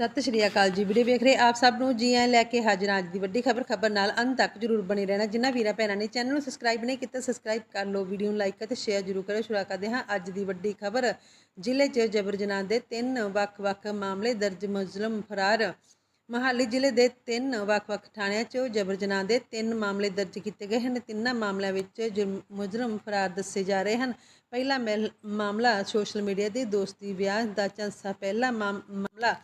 ਸਤਿ ਸ਼੍ਰੀ ਅਕਾਲ ਜੀ ਵੀਡੀਓ ਵੇਖ ਰਹੇ ਆਪ ਸਭ ਨੂੰ ਜੀ ਆਇਆਂ ਲੈ ਕੇ ਹਾਜ਼ਰ ਅੱਜ ਦੀ ਵੱਡੀ ਖਬਰ ਖਬਰ ਨਾਲ ਅੰਤ ਤੱਕ ਜਰੂਰ ਬਣੇ ਰਹਿਣਾ। ਜਿਨ੍ਹਾਂ ਵੀਰਾਂ ਭੈਣਾਂ ਨੇ ਚੈਨਲ ਨੂੰ ਸਬਸਕ੍ਰਾਈਬ ਨਹੀਂ ਕੀਤਾ ਸਬਸਕ੍ਰਾਈਬ ਕਰ ਲਓ ਵੀਡੀਓ ਨੂੰ ਲਾਈਕ ਅਤੇ ਸ਼ੇਅਰ ਜਰੂਰ ਕਰੋ ਸ਼ੁਰੂ ਕਰਦੇ ਹਾਂ ਅੱਜ ਦੀ ਵੱਡੀ ਖਬਰ। ਜ਼ਿਲ੍ਹੇ 'ਚ ਜਬਰ ਜਨਾਹ ਦੇ ਤਿੰਨ ਵੱਖ-ਵੱਖ ਮਾਮਲੇ ਦਰਜ ਮੁਜ਼ਲਮ ਫਰਾਰ ਮਹਾਲੀ ਜ਼ਿਲ੍ਹੇ ਦੇ ਤਿੰਨ ਵੱਖ-ਵੱਖ ਥਾਣਿਆਂ 'ਚ ਜਬਰ ਜਨਾਹ ਦੇ ਤਿੰਨ ਮਾਮਲੇ ਦਰਜ ਕੀਤੇ ਗਏ ਹਨ। ਤਿੰਨਾਂ ਮਾਮਲਿਆਂ ਵਿੱਚ ਜੁਰਮ- ਮੁਜਰਮ ਫਰਾਰ ਦੱਸੇ ਜਾ ਰਹੇ ਹਨ। ਪਹਿਲਾ ਮਹਿਲ- ਮਾਮਲਾ ਸੋਸ਼ਲ ਮੀਡੀਆ ਦੀ ਦੋਸਤੀ ਵਿਆਹ ਦਾ ਝਾਂਸਾ। ਪਹਿਲਾ ਮਾਮ- ਮਾਮਲਾ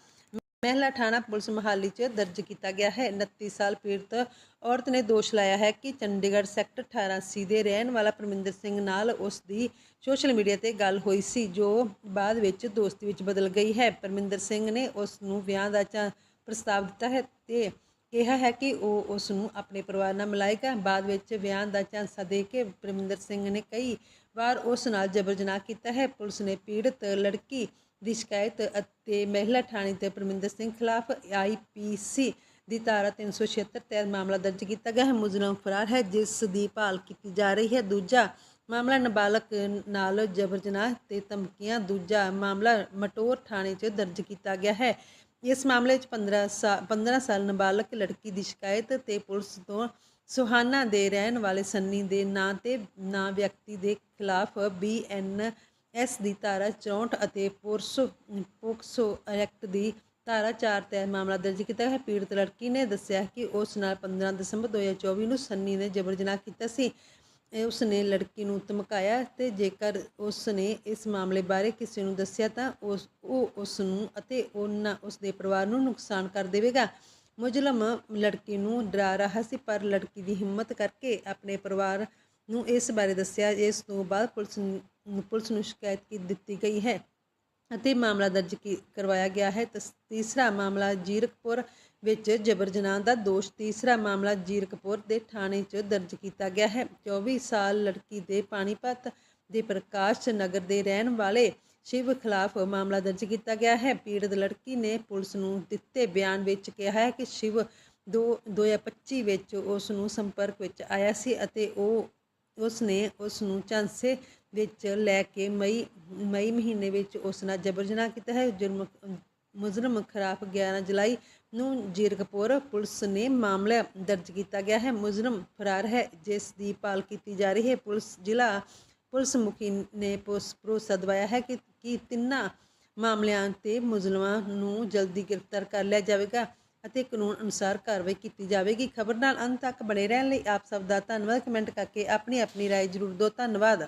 ਮਹਿਲਾ ਥਾਣਾ ਪੁਲਿਸ ਮਹਾਲੀ 'ਚ ਦਰਜ ਕੀਤਾ ਗਿਆ ਹੈ। 29 ਸਾਲ ਪੀੜਤ ਔਰਤ ਨੇ ਦੋਸ਼ ਲਾਇਆ ਹੈ ਕਿ ਚੰਡੀਗੜ੍ਹ ਸੈਕਟਰ 18 ਦੇ ਰਹਿਣ ਵਾਲਾ ਪਰਮਿੰਦਰ ਸਿੰਘ ਨਾਲ ਉਸ ਦੀ ਸੋਸ਼ਲ ਮੀਡੀਆ ਤੇ ਗੱਲ ਹੋਈ ਸੀ, ਜੋ ਬਾਅਦ ਵਿੱਚ ਦੋਸਤੀ ਵਿੱਚ ਬਦਲ ਗਈ ਹੈ। ਪਰਮਿੰਦਰ ਸਿੰਘ ਨੇ ਉਸ ਨੂੰ ਵਿਆਹ ਦਾ ਚਾ, ਪ੍ਰਸਤਾਵ ਦਿੱਤਾ ਹੈ ਤੇ ਕਿਹਾ ਹੈ ਕਿ ਉਹ ਉਸ ਨੂੰ ਆਪਣੇ ਪਰਿਵਾਰ ਨਾਲ ਮਿਲਾਏਗਾ ਬਾਅਦ ਵਿੱਚ ਵਿਆਹ ਦਾ ਝਾਂਸਾ ਦੇ ਕੇ ਪਰਮਿੰਦਰ ਸਿੰਘ ਨੇ ਕਈ ਵਾਰ ਉਸ ਨਾਲ ਜਬਰ ਜਨਾਹ ਕੀਤਾ ਹੈ। ਪੁਲਿਸ ਨੇ ਪੀੜਤ ਲੜਕੀ ਦੀ ਸ਼ਿਕਾਇਤ ਅਤੇ ਮਹਿਲਾ ਥਾਣੇ ਤੇ ਪਰਮਿੰਦਰ ਸਿੰਘ ਖਿਲਾਫ ਆਈਪੀਸੀ ਦੀ ਧਾਰਾ 376 ਤਹਿਤ ਮਾਮਲਾ ਦਰਜ ਕੀਤਾ ਗਿਆ ਹੈ। ਮੁਜਰਮ ਫਰਾਰ ਹੈ, ਜਿਸ ਦੀ ਭਾਲ ਕੀਤੀ ਜਾ ਰਹੀ ਹੈ। ਦੂਜਾ ਮਾਮਲਾ ਨਾਬਾਲਗ ਨਾਲ ਜਬਰ ਜਨਾਹ ਤੇ ਧਮਕੀਆਂ। ਦੂਜਾ ਮਾਮਲਾ ਮਟੋਰ ਥਾਣੇ 'ਚ ਦਰਜ ਕੀਤਾ ਗਿਆ ਹੈ। ਇਸ ਮਾਮਲੇ 'ਚ 15 ਸਾਲ 15 ਸਾਲ ਨਾਬਾਲਗ ਲੜਕੀ ਦੀ ਸ਼ਿਕਾਇਤ ਤੇ ਪੁਲਿਸ ਤੋਂ ਸੁਹਾਨਾ ਦੇ ਰਹਿਣ ਵਾਲੇ ਸੰਨੀ ਦੇ ਨਾਂ ਤੇ, ਨਾਂ ਵਿਅਕਤੀ ਦੇ ਖਿਲਾਫ ਬੀਐਨ ਇਸ ਦੀ ਧਾਰਾ 64 ਅਤੇ ਪੋਰਸੋ, ਪੋਕਸੋ ਐਕਟ ਦੀ ਧਾਰਾ 4 ਤਹਿਤ ਮਾਮਲਾ ਦਰਜ ਕੀਤਾ ਹੈ। ਪੀੜਤ ਲੜਕੀ ਨੇ ਦੱਸਿਆ ਕਿ ਉਸ ਨਾਲ 15 ਦਸੰਬਰ 2024 ਨੂੰ ਸੰਨੀ ਨੇ ਜਬਰ ਜਨਾਹ ਕੀਤਾ ਸੀ। ਉਸ ਨੇ ਲੜਕੀ ਨੂੰ ਧਮਕਾਇਆ ਤੇ ਜੇਕਰ ਉਸ ਨੇ ਇਸ ਮਾਮਲੇ ਬਾਰੇ ਕਿਸੇ ਨੂੰ ਦੱਸਿਆ ਤਾਂ ਉਸ, ਉਹ ਉਸ ਨੂੰ ਅਤੇ ਉਹਨਾਂ ਉਸ ਦੇ ਪਰਿਵਾਰ ਨੂੰ ਨੁਕਸਾਨ ਕਰ ਦੇਵੇਗਾ। ਮੁਜ਼ਲਮ ਲੜਕੀ ਨੂੰ ਡਰਾ ਰਿਹਾ ਸੀ ਪਰ ਲੜਕੀ ਦੀ ਹਿੰਮਤ ਕਰਕੇ ਆਪਣੇ ਪਰਿਵਾਰ ਨੂੰ ਇਸ ਬਾਰੇ ਦੱਸਿਆ। ਇਸ ਤੋਂ ਬਾਅਦ ਪੁਲਿਸ ਪੁਲਿਸ ਨੂੰ ਸ਼ਿਕਾਇਤ ਕੀ ਦਿੱਤੀ ਗਈ ਹੈ ਅਤੇ ਮਾਮਲਾ ਦਰਜ ਕੀ- ਕਰਵਾਇਆ ਗਿਆ ਹੈ। ਤੀਸਰਾ ਮਾਮਲਾ ਜੀਰਕਪੁਰ ਵਿੱਚ ਜਬਰ ਜਨਾਹ ਦਾ ਦੋਸ਼। ਤੀਸਰਾ ਮਾਮਲਾ ਜੀਰਕਪੁਰ ਦੇ ਥਾਣੇ 'ਚ ਦਰਜ ਕੀਤਾ ਗਿਆ ਹੈ। 24 ਸਾਲ ਲੜਕੀ ਦੇ ਪਾਣੀਪਤ ਦੇ ਪ੍ਰਕਾਸ਼ ਨਗਰ ਦੇ ਰਹਿਣ ਵਾਲੇ ਸ਼ਿਵ ਖਿਲਾਫ ਮਾਮਲਾ ਦਰਜ ਕੀਤਾ ਗਿਆ ਹੈ। ਪੀੜਤ ਲੜਕੀ ਨੇ ਪੁਲਿਸ ਨੂੰ ਦਿੱਤੇ ਬਿਆਨ ਵਿੱਚ ਕਿਹਾ ਹੈ ਕਿ ਸ਼ਿਵ ਦੋ 2025 ਵਿੱਚ ਉਸ ਨੂੰ ਸੰਪਰਕ ਵਿੱਚ ਆਇਆ ਸੀ ਅਤੇ ਉਹ ਉਸ ਨੇ ਉਸ ਨੂੰ ਝਾਂਸੇ ਵਿੱਚ ਲੈ ਕੇ ਮਈ ਮਈ ਮਹੀਨੇ ਵਿੱਚ ਉਸ ਨਾਲ ਜਬਰ ਜਨਾਹ ਕੀਤਾ ਹੈ ਜੁਰਮ ਮੁਜਰਮ ਖਿਲਾਫ 11 ਜੁਲਾਈ ਨੂੰ ਜੀਰਕਪੁਰ ਪੁਲਿਸ ਨੇ ਮਾਮਲਾ ਦਰਜ ਕੀਤਾ ਗਿਆ ਹੈ ਮੁਜਰਮ ਫਰਾਰ ਹੈ ਜਿਸ ਦੀ ਭਾਲ ਕੀਤੀ ਜਾ ਰਹੀ ਹੈ ਪੁਲਿਸ ਜ਼ਿਲ੍ਹਾ ਪੁਲਿਸ ਮੁਖੀ ਨੇ ਪੁਲਿਸ ਭਰੋਸਾ ਦਿਵਾਇਆ ਹੈ ਕਿ ਕਿ ਤਿੰਨਾਂ ਮਾਮਲਿਆਂ ਤੇ ਮੁਜਰਮਾਂ ਨੂੰ ਜਲਦੀ ਗ੍ਰਿਫਤਾਰ ਕਰ ਲਿਆ ਜਾਵੇਗਾ ਅਤੇ ਕਾਨੂੰਨ ਅਨੁਸਾਰ ਕਾਰਵਾਈ ਕੀਤੀ ਜਾਵੇਗੀ ਖਬਰ ਨਾਲ ਅੰਤ ਤੱਕ ਬਣੇ ਰਹਿਣ ਲਈ ਆਪ ਸਭ ਦਾ ਧੰਨਵਾਦ ਕਮੈਂਟ ਕਰਕੇ ਆਪਣੀ ਆਪਣੀ رائے ਜ਼ਰੂਰ ਦਿਓ ਧੰਨਵਾਦ